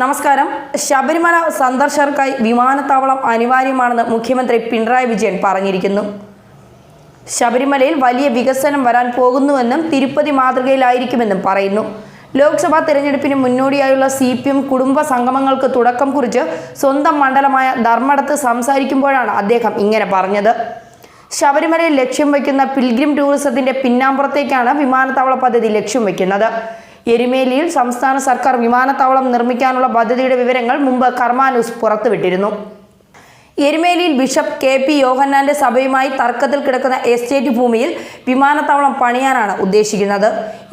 നമസ്കാരം. ശബരിമല സന്ദർശകർക്കായി വിമാനത്താവളം അനിവാര്യമാണെന്ന് മുഖ്യമന്ത്രി പിണറായി വിജയൻ പറഞ്ഞിരിക്കുന്നു. ശബരിമലയിൽ വലിയ വികസനം വരാൻ പോകുന്നുവെന്നും തിരുപ്പതി മാതൃകയിലായിരിക്കുമെന്നും പറയുന്നു. ലോക്സഭാ തെരഞ്ഞെടുപ്പിന് മുന്നോടിയായുള്ള സി പി എം കുടുംബ സംഗമങ്ങൾക്ക് തുടക്കം കുറിച്ച് സ്വന്തം മണ്ഡലമായ ധർമ്മടത്ത് സംസാരിക്കുമ്പോഴാണ് അദ്ദേഹം ഇങ്ങനെ പറഞ്ഞത്. ശബരിമലയിൽ ലക്ഷ്യം വയ്ക്കുന്ന പിൽഗ്രിം ടൂറിസത്തിന്റെ പിന്നാമ്പുറത്തേക്കാണ് വിമാനത്താവള പദ്ധതി ലക്ഷ്യം വയ്ക്കുന്നത്. എരുമേലിയിൽ സംസ്ഥാന സർക്കാർ വിമാനത്താവളം നിർമ്മിക്കാനുള്ള പദ്ധതിയുടെ വിവരങ്ങൾ മുമ്പ് കർമാനൂസ് പുറത്തുവിട്ടിരുന്നു. എരുമേലിയിൽ ബിഷപ്പ് കെ പി യോഹന്നാന്റെ സഭയുമായി തർക്കത്തിൽ കിടക്കുന്ന എസ്റ്റേറ്റ് ഭൂമിയിൽ വിമാനത്താവളം പണിയാനാണ് ഉദ്ദേശിക്കുന്നത്.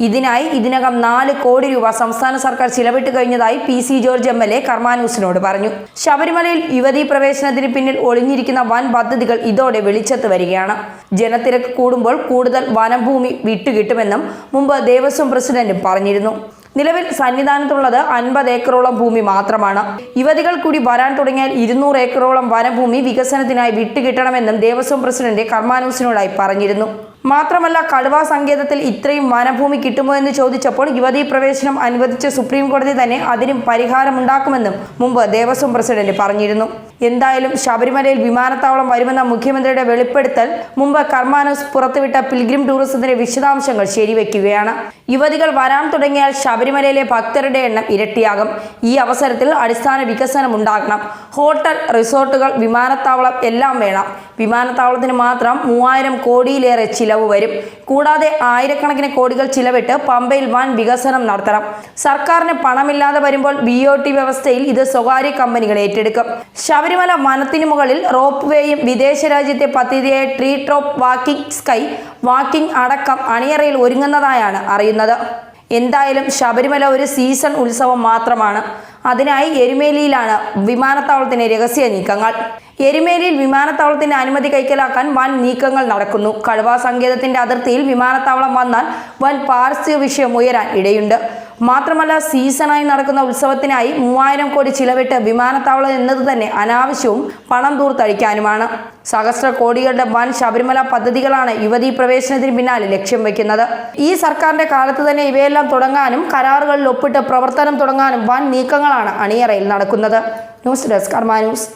ഇതിനായി ഇതിനകം നാല് കോടി രൂപ സംസ്ഥാന സർക്കാർ ചിലവിട്ട് കഴിഞ്ഞതായി P C George M L A കർമാനൂസിനോട് പറഞ്ഞു. ശബരിമലയിൽ യുവതീ പ്രവേശനത്തിന് പിന്നിൽ ഒളിഞ്ഞിരിക്കുന്ന വൻ പദ്ധതികൾ ഇതോടെ വെളിച്ചത്ത് വരികയാണ്. ജനത്തിരക്ക് കൂടുമ്പോൾ കൂടുതൽ വനഭൂമി വിട്ടുകിട്ടുമെന്നും മുമ്പ് ദേവസ്വം പ്രസിഡന്റും പറഞ്ഞിരുന്നു. നിലവിൽ സന്നിധാനത്തുള്ളത് അൻപത് ഏക്കറോളം ഭൂമി മാത്രമാണ്. യുവതികൾ കൂടി വരാൻ തുടങ്ങിയാൽ ഇരുന്നൂറ് ഏക്കറോളം വനഭൂമി വികസനത്തിനായി വിട്ടുകിട്ടണമെന്നും ദേവസ്വം പ്രസിഡന്റ് കർമാനൂസിനോടായി പറഞ്ഞിരുന്നു. മാത്രമല്ല കടുവ സങ്കേതത്തിൽ ഇത്രയും വനഭൂമി കിട്ടുമോ എന്ന് ചോദിച്ചപ്പോൾ യുവതീ പ്രവേശനം അനുവദിച്ച സുപ്രീം കോടതി തന്നെ അതിനും പരിഹാരമുണ്ടാക്കുമെന്നും മുമ്പ് ദേവസ്വം പ്രസിഡന്റ് പറഞ്ഞിരുന്നു. എന്തായാലും ശബരിമലയിൽ വിമാനത്താവളം വരുമെന്ന മുഖ്യമന്ത്രിയുടെ വെളിപ്പെടുത്തൽ മുമ്പ് കർമാനോസ് പുറത്തുവിട്ട പിൽഗ്രിം ടൂറിസത്തിന്റെ വിശദാംശങ്ങൾ ശരിവെക്കുകയാണ്. യുവതികൾ വരാൻ തുടങ്ങിയാൽ ശബരിമലയിലെ ഭക്തരുടെ എണ്ണം ഇരട്ടിയാകും. ഈ അവസരത്തിൽ അടിസ്ഥാന വികസനം ഉണ്ടാകണം. ഹോട്ടൽ റിസോർട്ടുകൾ വിമാനത്താവളം എല്ലാം വേണം. വിമാനത്താവളത്തിന് മാത്രം മൂവായിരം കോടിയിലേറെ ചിലവ് വരും. കൂടാതെ ആയിരക്കണക്കിന് കോടികൾ ചിലവിട്ട് പമ്പയിൽ വൻ വികസനം നടത്തണം. സർക്കാരിന് പണമില്ലാതെ വരുമ്പോൾ ബി ഒ ടി വ്യവസ്ഥയിൽ ഇത് സ്വകാര്യ കമ്പനികൾ ഏറ്റെടുക്കും. ശബരിമല വനത്തിനു മുകളിൽ റോപ്പ് വേയും വിദേശ രാജ്യത്തെ പദ്ധതിയായ tree top walking sky walking അടക്കം അണിയറയിൽ ഒരുങ്ങുന്നതായാണ് അറിയുന്നത്. എന്തായാലും ശബരിമല ഒരു സീസൺ ഉത്സവം മാത്രമാണ്. അതിനായി എരുമേലിയിലാണ് വിമാനത്താവളത്തിന് രഹസ്യ നീക്കങ്ങൾ. എരുമേലിയിൽ വിമാനത്താവളത്തിന്റെ അനുമതി കൈക്കലാക്കാൻ വൻ നീക്കങ്ങൾ നടക്കുന്നു. കടുവ സങ്കേതത്തിന്റെ അതിർത്തിയിൽ വിമാനത്താവളം വന്നാൽ വൻ പാരിസ്ഥിതിക വിഷയം ഉയരാൻ ഇടയുണ്ട്. മാത്രമല്ല സീസണായി നടക്കുന്ന ഉത്സവത്തിനായി മൂവായിരം കോടി ചിലവിട്ട് വിമാനത്താവളം എന്നത് തന്നെ അനാവശ്യവും പണം ദൂർത്തടിക്കാനുമാണ് സഹസ്ര കോടികളുടെ വൻ ശബരിമല പദ്ധതികളാണ് യുവതീ പ്രവേശനത്തിന് പിന്നാലെ ലക്ഷ്യം വയ്ക്കുന്നത്. ഈ സർക്കാരിന്റെ കാലത്ത് തന്നെ ഇവയെല്ലാം തുടങ്ങാനും കരാറുകളിൽ ഒപ്പിട്ട് പ്രവർത്തനം തുടങ്ങാനും വൻ നീക്കങ്ങളാണ് അണിയറയിൽ നടക്കുന്നത്. News desk Karma news.